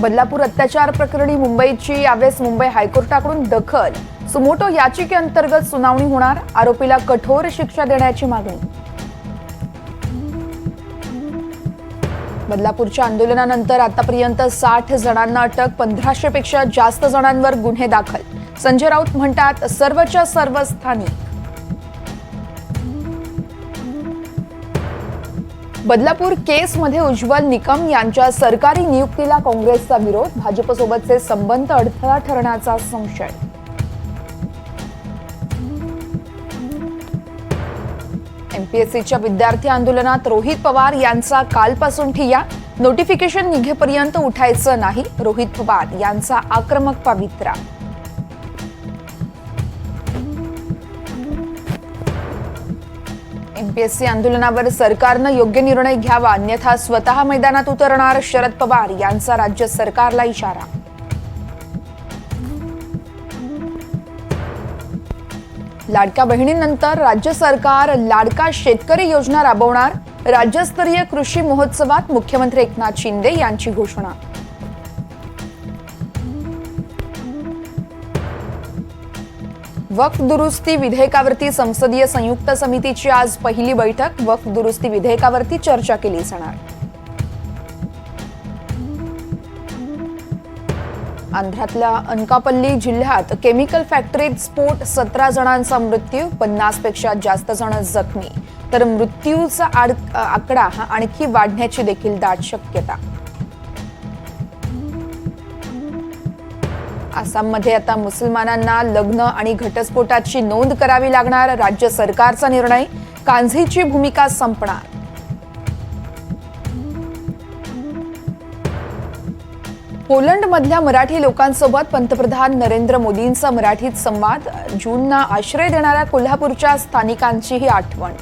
बदलापूर अत्याचार प्रकरणी मुंबईची यावेळेस मुंबई हायकोर्टाकडून दखल. सुमोटो याचिकेअंतर्गत सुनावणी होणार आरोपीला कठोर शिक्षा देण्याची मागणी. बदलापूरच्या आंदोलनानंतर आतापर्यंत साठ जणांना अटक पंधराशे पेक्षा जास्त जणांवर गुन्हे दाखल. संजय राऊत म्हणतात सर्वच्या सर्व स्थानिक. बदलापूर केसमध्ये उज्ज्वल निकम यांच्या सरकारी नियुक्तीला काँग्रेसचा विरोध भाजपसोबतचे संबंध अडथळा ठरण्याचा संशय. एमपीएससीच्या विद्यार्थी आंदोलनात रोहित पवार यांचा कालपासून ठिया नोटिफिकेशन निघेपर्यंत उठायचं नाही रोहित पवार यांचा आक्रमक पवित्रा. एमपीएससी आंदोलनावर सरकारनं योग्य निर्णय घ्यावा अन्यथा स्वतः मैदानात उतरणार शरद पवार यांचा राज्य सरकारला इशारा. लाडक्या बहिणींनंतर राज्य सरकार लाडका शेतकरी योजना राबवणार राज्यस्तरीय कृषी महोत्सवात मुख्यमंत्री एकनाथ शिंदे यांची घोषणा. वक्फ दुरुस्ती विधेयकावरती संसदीय संयुक्त समितीची आज पहिली बैठक. वक्फ दुरुस्ती विधेयकावरती चर्चा केली जाणार. आंध्रातल्या अनकापल्ली जिल्ह्यात केमिकल फॅक्टरीत स्फोट सतरा जणांचा मृत्यू पन्नासपेक्षा जास्त जण जखमी. तर मृत्यूचा आड- आकडा हा आणखी वाढण्याची देखील दाट शक्यता. आसाममध्ये आता मुसलमानांना लग्न आणि घटस्फोटाची नोंद करावी लागणार राज्य सरकारचा निर्णय कांझीची भूमिका संपणार. पोलंडमधल्या मराठी लोकांसोबत पंतप्रधान नरेंद्र मोदींचा मराठीत संवाद जूनना आश्रय देणाऱ्या कोल्हापूरच्या स्थानिकांचीही आठवण.